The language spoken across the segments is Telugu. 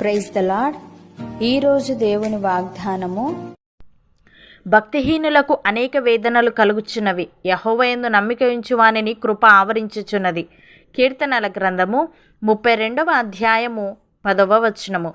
ప్రైజ్ ద లాడ్ ఈరోజు దేవుని వాగ్దానము భక్తిహీనులకు అనేక వేదనలు కలుగుచున్నవి. యహోవయందు నమ్మిక ఉంచువానిని కృప ఆవరించుచున్నది. కీర్తనల గ్రంథము ముప్పై రెండవ అధ్యాయము పదవ వచనము.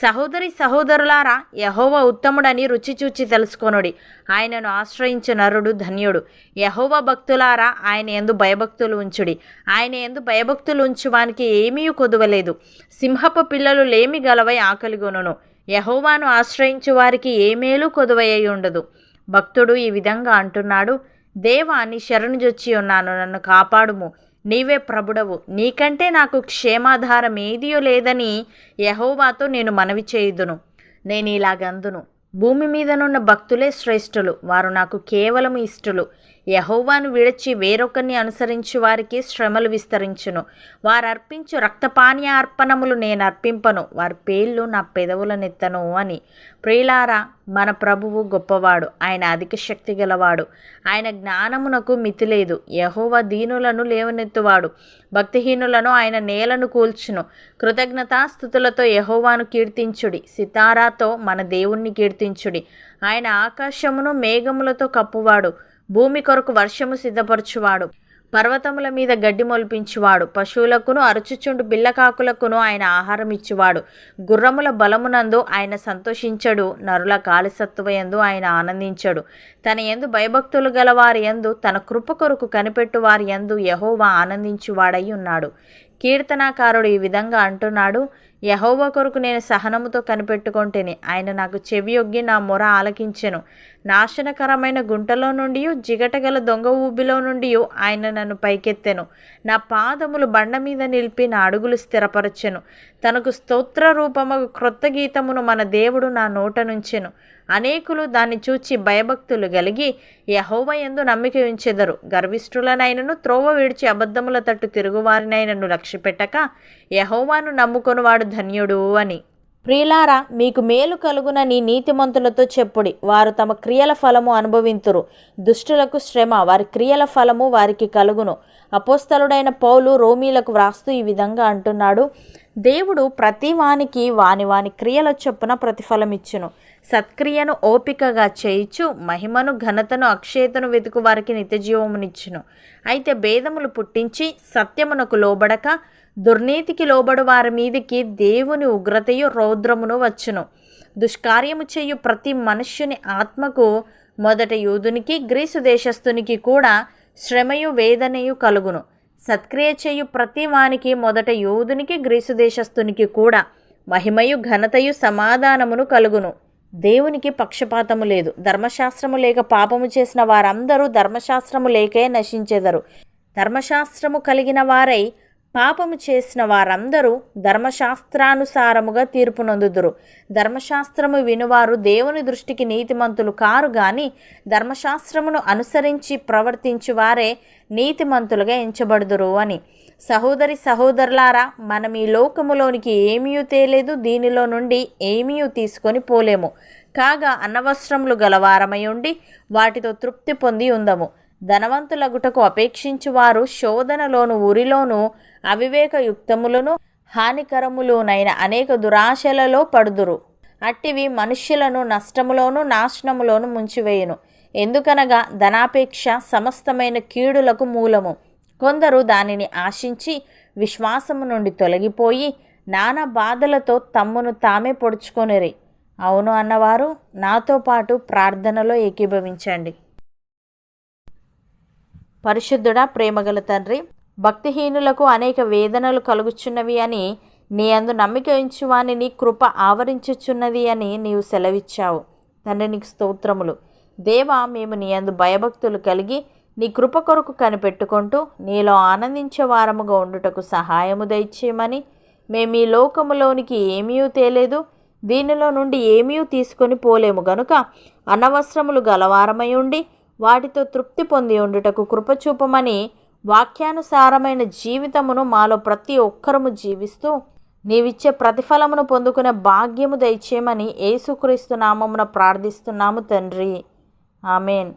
సహోదరి సహోదరులారా యహోవ ఉత్తముడని రుచి చూచి తెలుసుకొనుడి. ఆయనను ఆశ్రయించు నరుడు ధన్యుడు. యహోవ భక్తులారా ఆయన ఎందు భయభక్తులు ఉంచుడి. ఆయన ఎందు భయభక్తులు ఉంచువానికి ఏమీ కొదువలేదు. సింహపు పిల్లలు లేమి గలవై ఆకలిగొనును యహోవాను ఆశ్రయించు వారికి ఏ మేలు కొదువయ్యి ఉండదు భక్తుడు ఈ విధంగా అంటున్నాడు దేవా నీ శరణుజొచ్చి ఉన్నాను నన్ను కాపాడుము. నీవే ప్రభుడవు. నీకంటే నాకు క్షేమాధారం ఏదియో లేదని యహోవాతో నేను మనవి చేయుదును. నేను ఇలాగందును భూమి మీదనున్న భక్తులే శ్రేష్ఠులు. వారు నాకు కేవలం ఇష్టలు. యహోవాను విడిచి వేరొకరిని అనుసరించు వారికి శ్రమలు విస్తరించును. వారు అర్పించు రక్తపానీయ అర్పణములు నేను అర్పింపను వారి పేర్లు నా పెదవులనెత్తను అని. ప్రియులారా మన ప్రభువు గొప్పవాడు. ఆయన అధిక శక్తి గలవాడు. ఆయన జ్ఞానమునకు మితి లేదు యహోవ దీనులను లేవనెత్తువాడు. భక్తిహీనులను ఆయన నేలను కూల్చును. కృతజ్ఞతాస్థుతులతో యహోవాను కీర్తించుడి. సితారాతో మన దేవుణ్ణి కీర్తించుడి. ఆయన ఆకాశమును మేఘములతో కప్పువాడు. భూమి కొరకు వర్షము సిద్ధపరచువాడు. పర్వతముల మీద గడ్డి మొలిపించువాడు. పశువులకును అరుచుచుండు బిల్లకాకులకును ఆయన ఆహారం ఇచ్చువాడు గుర్రముల బలమునందు ఆయన సంతోషించడు. నరుల కాలిసత్వయందు ఆయన ఆనందించడు. తన ఎందు భయభక్తులు గల వారి ఎందు తన కృప కొరకు కనిపెట్టు వారి ఎందు యహోవా ఆనందించువాడై ఉన్నాడు. కీర్తనాకారుడు ఈ విధంగా అంటున్నాడు యహోవ కొరకు నేను సహనముతో కనిపెట్టుకొంటేని. ఆయన నాకు చెవియొగ్గి నా మొర ఆలకించెను. నాశనకరమైన గుంటలో నుండి జిగటగల దొంగ ఊబిలో నుండి ఆయన నన్ను పైకెత్తెను. నా పాదములు బండ మీద నిలిపి నా అడుగులు స్థిరపరచెను. తనకు స్తోత్ర రూపము క్రొత్త గీతమును మన దేవుడు నా నోట నుంచెను. అనేకులు దాన్ని చూచి భయభక్తులు కలిగి యహోవ ఎందు నమ్మిక ఉంచెదరు. గర్విష్ఠులనైనను త్రోవ విడిచి అబద్ధముల తట్టు తిరుగువారినైనను లక్ష్యపెట్టక యహోవాను నమ్ముకొనివాడు ధన్యుడు అని. ప్రియులారా మీకు మేలు కలుగునని నీతిమంతులతో చెప్పుడి. వారు తమ క్రియల ఫలము అనుభవింతురు. దుష్టులకు శ్రమ వారి క్రియల ఫలము వారికి కలుగును. అపోస్తలుడైన పౌలు రోమీలకు వ్రాస్తూ ఈ విధంగా అంటున్నాడు. దేవుడు ప్రతి వానికి వాని వాని క్రియల చొప్పున ప్రతిఫలమిచ్చును. సత్క్రియను ఓపికగా చేయిచు మహిమను ఘనతను అక్షయతను వెతుకు వారికి నిత్యజీవమునిచ్చును. అయితే భేదములు పుట్టించి సత్యమునకు లోబడక దుర్నీతికి లోబడు వారి మీదికి దేవుని ఉగ్రతయు రౌద్రమును వచ్చును. దుష్కార్యము చేయు ప్రతి మనుష్యుని ఆత్మకు మొదట యూదునికి గ్రీసు దేశస్థునికి కూడా శ్రమయు వేదనయు కలుగును. సత్క్రియ చేయు ప్రతి వానికి మొదట యూదునికి గ్రీసు దేశస్థునికి కూడా మహిమయు ఘనతయు సమాధానమును కలుగును. దేవునికి పక్షపాతము లేదు. ధర్మశాస్త్రము లేక పాపము చేసిన వారందరూ ధర్మశాస్త్రము లేకే నశించెదరు. ధర్మశాస్త్రము కలిగిన వారై పాపము చేసిన వారందరూ ధర్మశాస్త్రానుసారముగా తీర్పు నొందుదురు. ధర్మశాస్త్రము వినువారు దేవుని దృష్టికి నీతిమంతులు కారు గాని ధర్మశాస్త్రమును అనుసరించి ప్రవర్తించు వారే నీతిమంతులుగా ఎంచబడుదురు అని. సహోదరి సహోదరులారా మనం ఈ లోకములోనికి ఏమీ తేలేదు దీనిలో నుండి ఏమీ తీసుకొని పోలేము. కాగా అన్నవస్త్రములు గలవారమై ఉండి వాటితో తృప్తి పొంది ఉందము. ధనవంతులగుటకు అపేక్షించువారు శోధనలోను ఉరిలోను అవివేకయుక్తములను హానికరములునైన అనేక దురాశలలో పడుదురు. అట్టివి మనుష్యులను నష్టములోను నాశనములోను ముంచివేయును. ఎందుకనగా ధనాపేక్ష సమస్తమైన కీడులకు మూలము. కొందరు దానిని ఆశించి విశ్వాసము నుండి తొలగిపోయి నానా బాధలతో తమ్మును తామే పొడుచుకొనిరి. అవును అన్నవారు నాతో పాటు ప్రార్థనలో ఏకీభవించండి. పరిశుద్ధుడా ప్రేమగల తండ్రి భక్తిహీనులకు అనేక వేదనలు కలుగుచున్నవి అని నీ అందు నమ్మిక ఉంచువాని నీ కృప ఆవరించుచున్నది అని నీవు సెలవిచ్చావు. తండ్రి నీకు స్తోత్రములు. దేవా మేము నీ అందు భయభక్తులు కలిగి నీ కృప కొరకు కనిపెట్టుకుంటూ నీలో ఆనందించే వారముగా ఉండుటకు సహాయము దయచేయమని మేము ఈ లోకములోనికి ఏమీ తేలేదు దీనిలో నుండి ఏమీ తీసుకొని పోలేము గనుక అనవసరములు గలవారమై ఉండి వాటితో తృప్తి పొంది ఉండుటకు కృపచూపమని వాక్యానుసారమైన జీవితమును మాలో ప్రతి ఒక్కరము జీవిస్తూ నీవిచ్చే ప్రతిఫలమును పొందుకునే భాగ్యము దయచేయమని యేసుక్రీస్తు నామమున ప్రార్థిస్తున్నాము తండ్రి. ఆమెన్.